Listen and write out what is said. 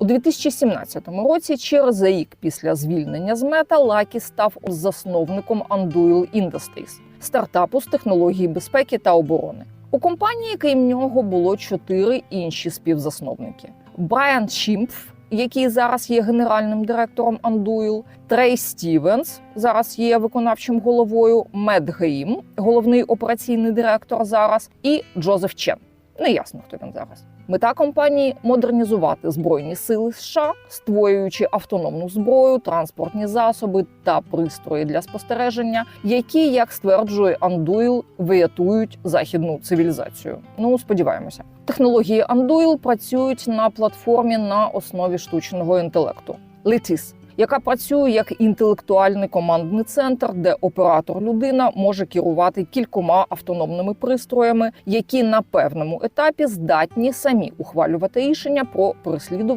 У 2017 році, через рік після звільнення з мета, Лакі став засновником Unduil Industries – стартапу з технології безпеки та оборони. У компанії, крім нього, було чотири інші співзасновники: Брайан Чімпф, який зараз є генеральним директором Unduil, Трей Стівенс зараз є виконавчим головою, Мед Грім, головний операційний директор зараз, і Джозеф Чен. Неясно, хто він зараз. Мета компанії модернізувати збройні сили США, створюючи автономну зброю, транспортні засоби та пристрої для спостереження, які, як стверджує Anduil, врятують західну цивілізацію. Ну сподіваємося, технології Anduil працюють на платформі на основі штучного інтелекту. Летіс яка працює як інтелектуальний командний центр, де оператор людина може керувати кількома автономними пристроями, які на певному етапі здатні самі ухвалювати рішення про переслідування.